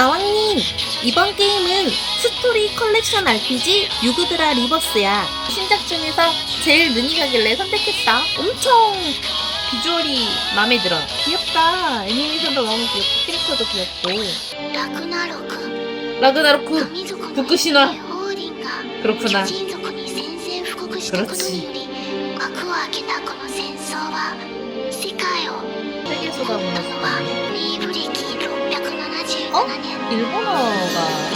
마왕님, 이번 게임은 스토리 컬렉션 RPG 유그드라 리버스야. 신작 중에서 제일 눈이 가길래 선택했어. 엄청 비주얼이 마음에 들어. 귀엽다. 애니메이션도 너무 귀엽고 캐릭터도 귀엽고. 라그나로크. 라그나로크. 북극신화. 그렇구나. 그렇지. 세계 소가 무너졌다. 어? 일본어가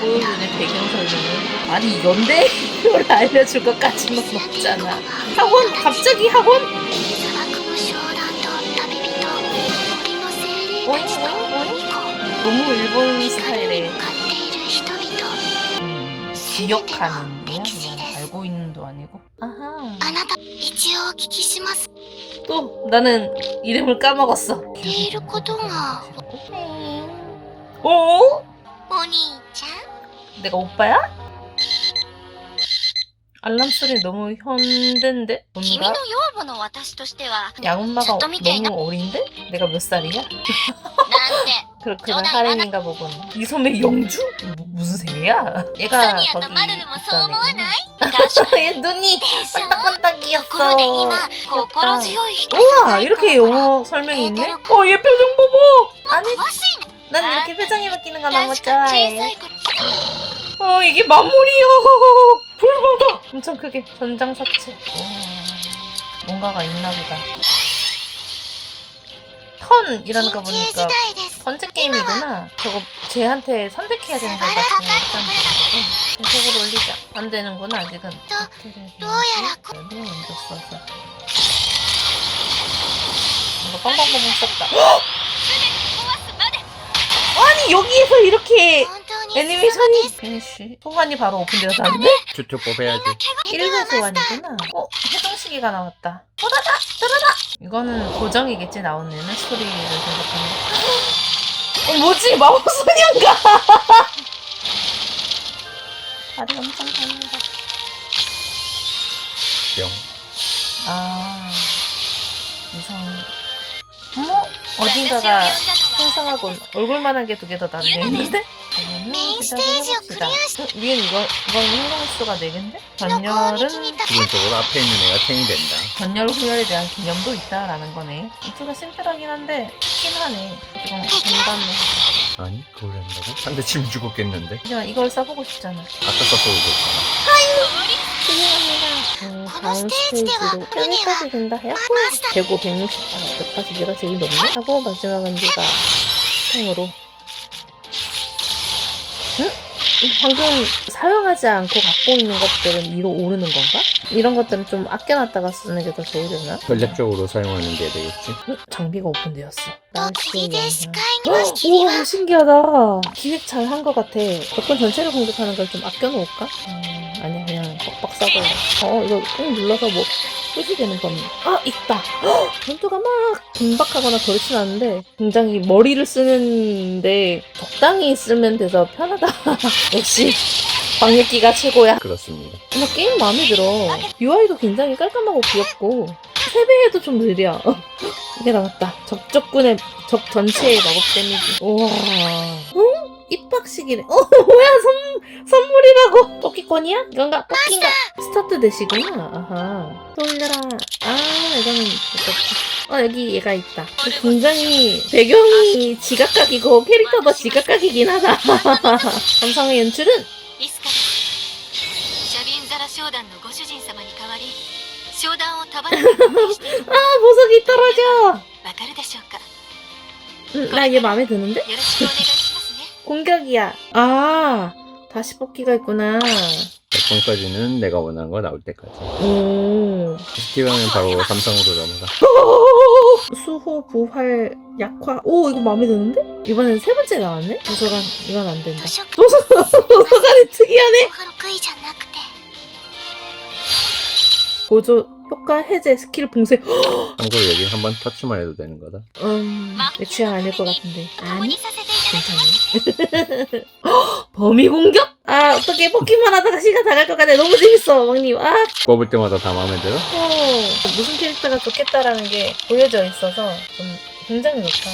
보여주는 배경 설명은 아니 연대 이걸 알려줄 것까지는 없잖아. 학원 갑자기 학원? 어? 어? 어? 너무 일본 스타일에 음, 기억하는 거 뭐 알고 있는 도 아니고. 아하. 또 나는 이름을 까먹었어. 言えることが 어? お兄ちゃん 내가 오빠야? 알람 소리 너무 현대인데? 君 뭔가 の養母の私としては 양엄마가 ずっと見ていな 너무 어린데? 내가 몇 살이야? なんて 그렇구나 전화 하렘인가 보군. 이소매 영주? 무- 무슨 새야? 얘가 ソニアと 거기 マルルもそう思わ 있던 ない 애구나. 얘 눈이 でしょ 반딱반딱이었어. ところで今心強い人 우와 이렇게 영어 설명이 있네? 어 얘 표정 봐봐. 아니 詳しいね 난 이렇게 표정이 바뀌는 거 너무 確か小さ 좋아해. い頃 어 이게 마무리야. 불보다. 엄청 크게 전장 사체. 오, 뭔가가 있나 보다. 턴 이러는 거 보니까 번째 게임이구나. 저거 쟤한테 선택해야 되는 거 같은데. 일단 공격으로 올리자. 안 되는구나 아직은. 또야라고. 먼저 써서. 이거 빵빵빵빵 썼다. 아니 여기에서 이렇게 애니메이션이 피니쉬 소환이 바로 오픈되어서 안돼? 주트 뽑아야지 1분 소환이구나 어? 해동시기가 나왔다 어, 오다다 들어다 이거는 고정이겠지 나오는 스토리를 생각하면. 어 뭐지? 마법소녀인가! 발이 엄청 다니다. 뿅. 아 이성 어머 어딘가가 풍성하군 얼굴만한 게 두 개더 달려있는데? 메인 클리어시- 어, 위엔 이거, 이건 행동수가 4개인데? 전열은 기본적으로 앞에 있는 애가 탱이 된다. 전열 후열에 대한 개념도 있다라는 거네. 이쪽가 심플하긴 한데, 쉽긴 하네. 지금 공감을. 아니 그걸 한다고? 상대 침 죽었겠는데? 하지만 이걸 써보고 싶잖아. 아까 썼어도 좋잖아. 음, 다음 스테이지로 여기까지 된다 해요? 재고 160아 180개가 제일 높네? 하고 마지막 안지가 통으로 응? 방금 사용하지 않고 갖고 있는 것들은 위로 오르는 건가? 이런 것들은 좀 아껴놨다가 쓰는 게 더 좋으려나? 전략적으로 사용하는 게 되겠지. 응? 장비가 오픈되었어. 날씨 우와 신기하다. 기획 잘 한 것 같아. 복권 전체를 공격하는 걸 좀 아껴놓을까? 음, 아니야 그냥 빡빡 싸버려 어 이거 꾹 눌러서 뭐 끝이 되는 겁니다 아 있다. 헉! 전투가 막 긴박하거나 그렇진 않은데 굉장히 머리를 쓰는데 적당히 쓰면 돼서 편하다. 역시 방역기가 최고야. 그렇습니다. 나 게임 마음에 들어. UI도 굉장히 깔끔하고 귀엽고 세배에도 좀 느려. 이게 나왔다. 적적군의 적 전체의 마법 데미지. 우와. 응? 입학식이래 어 뭐야 선, 선물이라고 뽑기권이야? 이건가? 뽑기인가? 스타트 대시구나 아하 돌려라 아 이거는 어떻게 어 여기 얘가 있다 굉장히 배경이 지각각이고 캐릭터도 지각각이긴 하다 감상의 연출은 リスカですシャビンザラ商団のご主人様に代わり商談を束ねて運営している 아 보석이 떨어져 わかるでしょうか 응, 나 이게 마음에 드는데? よろしくお願いしますね 공격이야. 아, 다시 뽑기가 있구나. 100번까지는 내가 원하는 거 나올 때까지. 오. 스티브는 바로 삼성으로 넘어가. 수호, 부활, 약화. 오, 이거 마음에 드는데? 이번엔 세 번째 나왔네? 도서관, 이건 안 된다. 図書館 도서, 도서관이 특이하네? ハロクイじゃなくて 보조, 효과, 해제, 스킬, 봉쇄. 참고로 여기 한번 터치만 해도 되는 거다. 음, 내 취향 아닐 것 같은데. 共に 아니? させていただき 괜찮네. 범위 공격? 아, 어떻게 뽑기만 하다가 시간 다갈 것 같네. 너무 재밌어, 왕님. 아, 뽑을 때마다 다 마음에 들어? 어, 무슨 캐릭터가 좋겠다라는 게 보여져 있어서 좀 굉장히 좋다.